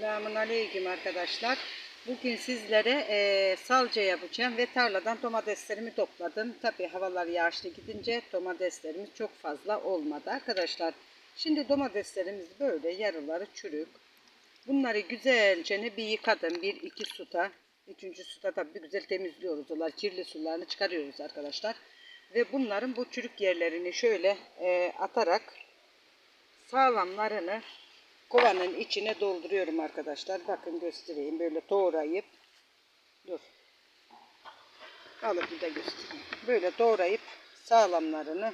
Selamun Aleyküm arkadaşlar. Bugün sizlere e, salça yapacağım ve tarladan domateslerimi topladım. Tabi havalar yağışlı gidince domateslerimiz çok fazla olmadı arkadaşlar. Şimdi domateslerimiz böyle yarıları çürük. Bunları güzelce bir yıkadım. Bir iki suda. Üçüncü suda tabi güzel temizliyoruz. Onlar kirli sularını çıkarıyoruz arkadaşlar. Ve bunların bu çürük yerlerini şöyle e, atarak sağlamlarını kovanın içine dolduruyorum arkadaşlar. Bakın göstereyim. Böyle doğrayıp dur. Alıp bir de göstereyim. Böyle doğrayıp sağlamlarını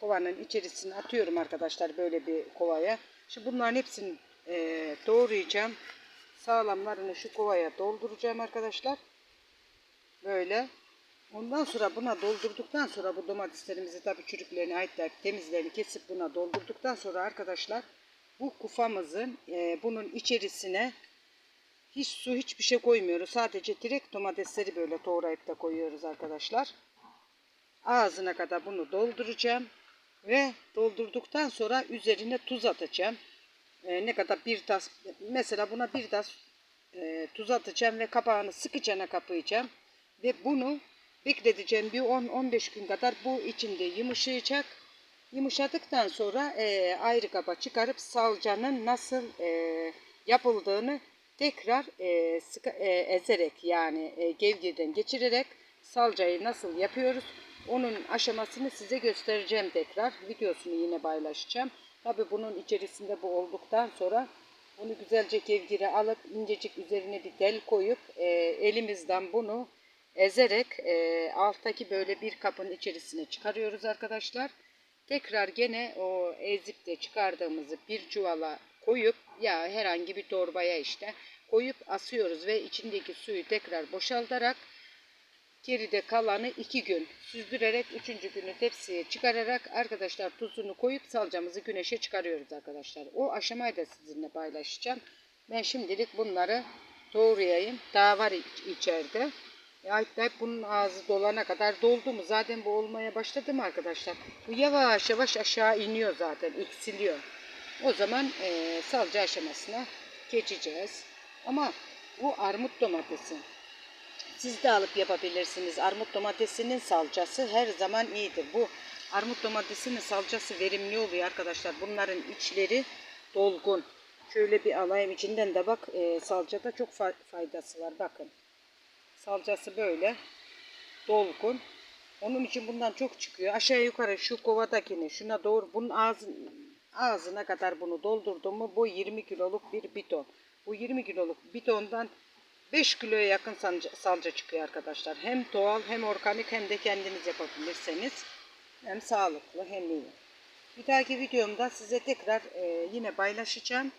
kovanın içerisine atıyorum arkadaşlar. Böyle bir kovaya. Şimdi bunların hepsini e, doğrayacağım. Sağlamlarını şu kovaya dolduracağım arkadaşlar. Böyle. Ondan sonra buna doldurduktan sonra bu domateslerimizi tabii çürüklerini ayıtlayıp temizlerini kesip buna doldurduktan sonra arkadaşlar bu kufamızın e, bunun içerisine hiç su hiçbir şey koymuyoruz. Sadece direkt domatesleri böyle doğrayıp da koyuyoruz arkadaşlar. Ağzına kadar bunu dolduracağım. Ve doldurduktan sonra üzerine tuz atacağım. E, ne kadar bir tas mesela buna bir tas e, tuz atacağım ve kapağını sıkıcana kapayacağım. Ve bunu bekleteceğim bir 10-15 gün kadar bu içinde yumuşayacak. Yumuşadıktan sonra e, ayrı kaba çıkarıp salcanın nasıl e, yapıldığını tekrar e, sıkı, e, ezerek yani e, gevgirden geçirerek salcayı nasıl yapıyoruz onun aşamasını size göstereceğim tekrar. Videosunu yine paylaşacağım. Tabi bunun içerisinde bu olduktan sonra bunu güzelce gevgire alıp incecik üzerine bir del koyup e, elimizden bunu ezerek e, alttaki böyle bir kapın içerisine çıkarıyoruz arkadaşlar. Tekrar gene o ezip de çıkardığımızı bir çuvala koyup ya herhangi bir torbaya işte koyup asıyoruz ve içindeki suyu tekrar boşaltarak geride kalanı iki gün süzdürerek üçüncü günü tepsiye çıkararak arkadaşlar tuzunu koyup salcamızı güneşe çıkarıyoruz arkadaşlar. O aşamayı da sizinle paylaşacağım. Ben şimdilik bunları doğrayayım. Daha var içeride. Ayıklayıp bunun ağzı dolana kadar doldu mu? Zaten bu olmaya başladı mı arkadaşlar? Bu yavaş yavaş aşağı iniyor zaten. eksiliyor. O zaman e, salca aşamasına geçeceğiz. Ama bu armut domatesi. Siz de alıp yapabilirsiniz. Armut domatesinin salçası her zaman iyidir. Bu armut domatesinin salçası verimli oluyor arkadaşlar. Bunların içleri dolgun. Şöyle bir alayım içinden de bak e, salçada çok faydası var. Bakın. Salçası böyle dolgun. Onun için bundan çok çıkıyor. Aşağı yukarı şu kovadakini şuna doğru bunun ağzı, ağzına kadar bunu doldurdum mu bu 20 kiloluk bir biton. Bu 20 kiloluk bitondan 5 kiloya yakın salça, salça çıkıyor arkadaşlar. Hem doğal hem organik hem de kendiniz yapabilirseniz hem sağlıklı hem iyi. Bir dahaki videomda size tekrar e, yine paylaşacağım.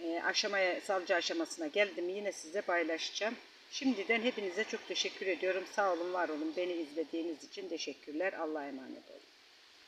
E, aşamaya salça aşamasına geldim yine size paylaşacağım. Şimdiden hepinize çok teşekkür ediyorum. Sağ olun, var olun. Beni izlediğiniz için teşekkürler. Allah'a emanet olun.